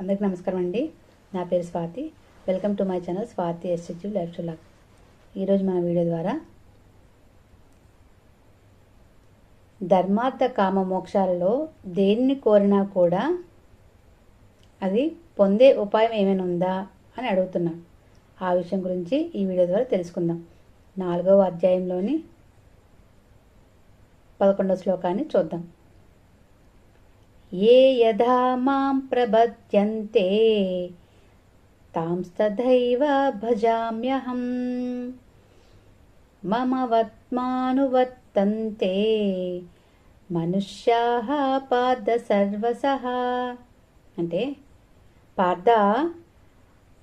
అందరికీ నమస్కారం అండి. నా పేరు Swathi. Welcome to my channel Swathi ఎస్హెచ్యూ life షులాక్ ఈరోజు మన వీడియో ద్వారా ధర్మార్థ కామ మోక్షాలలో దేన్ని కోరినా కూడా అది పొందే ఉపాయం ఏమైనా ఉందా అని అడుగుతున్నాం. ఆ విషయం గురించి ఈ వీడియో ద్వారా తెలుసుకుందాం. నాలుగవ అధ్యాయంలోని పదకొండవ శ్లోకాన్ని చూద్దాం. ఏ యథా మాం प्रबध्यन्ते तांस्तथैव భజామ్యహం. మమ वत्मानुवर्तन्ते మనుష్యా పార్థ సర్వసహ అంటే పార్థ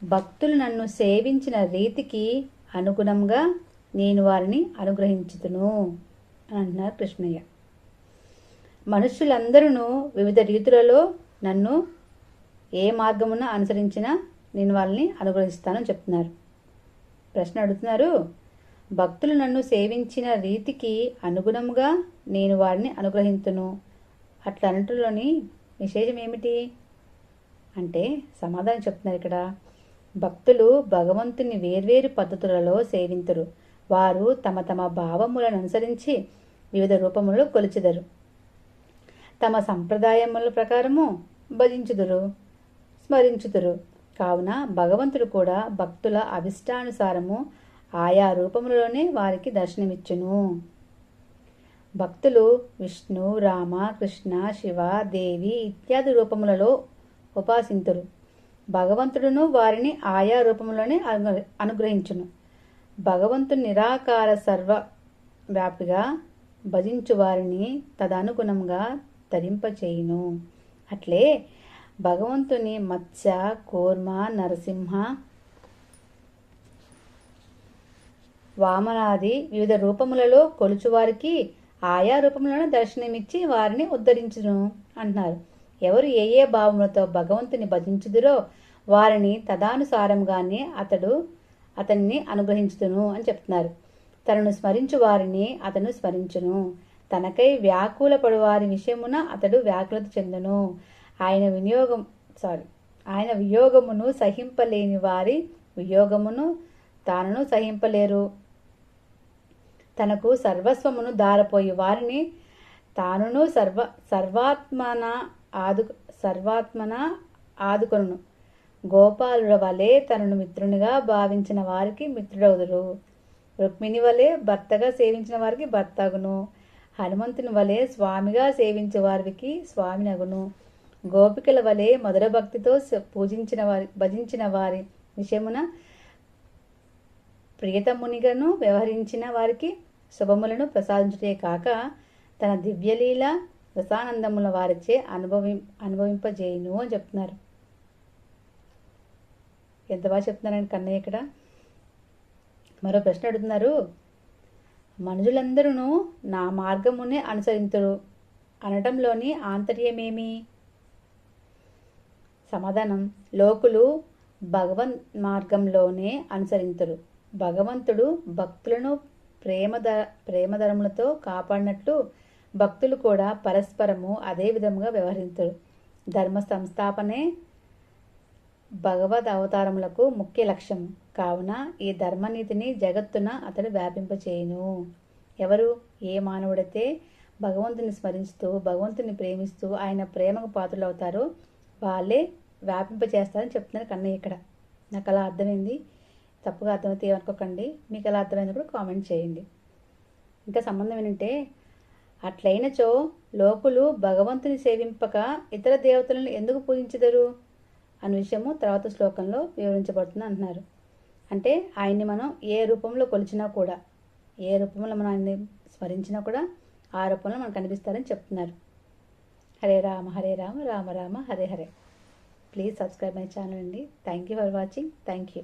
భక్తులు నన్ను సేవించిన రీతికి అనుగుణంగా నేను వారిని అనుగ్రహించుతును అని అంటున్నారు కృష్ణయ్య. మనుషులందరూ వివిధ రీతులలో నన్ను ఏ మార్గమున అనుసరించినా నేను వాళ్ళని అనుగ్రహిస్తానని చెప్తున్నారు. ప్రశ్న అడుగుతున్నారు భక్తులు నన్ను సేవించిన రీతికి అనుగుణంగా నేను వారిని అనుగ్రహించును అట్లా అనటంలోని విశేషం ఏమిటి? అంటే సమాధానం చెప్తున్నారు ఇక్కడ. భక్తులు భగవంతుని వేర్వేరు పద్ధతులలో సేవింతురు. వారు తమ తమ భావములను అనుసరించి వివిధ రూపములలో కొలిచెదరు. తమ సంప్రదాయముల ప్రకారము భజించుదురు స్మరించుదురు. కావున భగవంతుడు కూడా భక్తుల అభిష్టానుసారము ఆయా రూపములలోనే వారికి దర్శనమిచ్చును. భక్తులు విష్ణు రామ కృష్ణ శివ దేవి ఇత్యాది రూపములలో ఉపాసింతురు. భగవంతుడును వారిని ఆయా రూపంలోనే అనుగ్రహించును. భగవంతుని నిరాకార సర్వ వ్యాపిగా భజించు వారిని తదనుగుణంగా తరింపచేయును. అట్లే భగవంతుని మత్స్య కోర్మ నరసింహ వామనాది వివిధ రూపములలో కొలుచువారికి ఆయా రూపములను దర్శనమిచ్చి వారిని ఉద్ధరించును అంటున్నారు. ఎవరు ఏ ఏ భావములతో భగవంతుని భజించుదురో వారిని తదానుసారంగానే అతడు అతన్ని అనుగ్రహించుదును అని చెప్తున్నారు. తనను స్మరించు వారిని అతను స్మరించును. తనకై వ్యాకులపడు వారి విషయమున అతడు వ్యాకులత చెందును. ఆయన వినియోగం సారీ ఆయన వియోగమును సహింపలేని వారి వియోగమును తానును సహింపలేరు. తనకు సర్వస్వమును దారపోయి వారిని తానును సర్వ సర్వాత్మన ఆదు సర్వాత్మన ఆదుకొను గోపాలుడ వలె తనను మిత్రునిగా భావించిన వారికి మిత్రుడవుదురు. రుక్మిణి వలె భర్తగా సేవించిన వారికి భర్తగును. హనుమంతుని వలె స్వామిగా సేవించే వారికి స్వామి నగును. గోపికల వలె మధుర భక్తితో పూజించిన వారి భజించిన వారి విషయమున ప్రియతమునిగను వ్యవహరించిన వారికి శుభములను ప్రసాదించుటే కాక తన దివ్యలీల రసానందముల వారిచే అనుభవి అనుభవింపజేయును అని చెప్తున్నారు. ఎంత బాగా చెప్తున్నారండి కన్నయ్య ఇక్కడ. మరో ప్రశ్న అడుగుతున్నారు. మనుషులందరూ నా మార్గమునే అనుసరించరు అనటంలోని ఆంతర్యమేమి? సమాధానం. లోకులు భగవన్ మార్గంలోనే అనుసరించరు భగవంతుడు భక్తులను ప్రేమద ప్రేమధరములతో కాపాడినట్లు భక్తులు కూడా పరస్పరము అదే విధముగా వ్యవహరించరు ధర్మ సంస్థాపనే భగవద్ అవతారములకు ముఖ్య లక్ష్యం. కావున ఈ ధర్మనీతిని జగత్తున అతడు వ్యాపింపచేయును. ఎవరు? ఏ మానవుడైతే భగవంతుని స్మరిస్తూ భగవంతుని ప్రేమిస్తూ ఆయన ప్రేమకు పాత్రలు అవుతారో వాళ్ళే వ్యాపింపచేస్తారని చెప్తున్నారు కన్నయ్య ఇక్కడ. నాకు అలా అర్థమైంది. తప్పుగా అర్థమైతే ఏమనుకోకండి. మీకు అలా అర్థమైనప్పుడు కామెంట్ చేయండి. ఇంకా సంబంధం ఏంటంటే అట్లయినచో లోకులు భగవంతుని సేవింపక ఇతర దేవతలను ఎందుకు పూజించదరు? అనే విషయము తర్వాత శ్లోకంలో వివరించబడుతుంది అంటున్నారు. అంటే ఆయన్ని మనం ఏ రూపంలో కొలిచినా కూడా ఏ రూపంలో మనం ఆయన్ని స్మరించినా కూడా ఆ రూపంలో మనకు కనిపిస్తారని చెప్తున్నారు. Hare Rama Hare Rama Rama Rama Hare Hare. Please subscribe my channel అండి. Thank you for watching thank you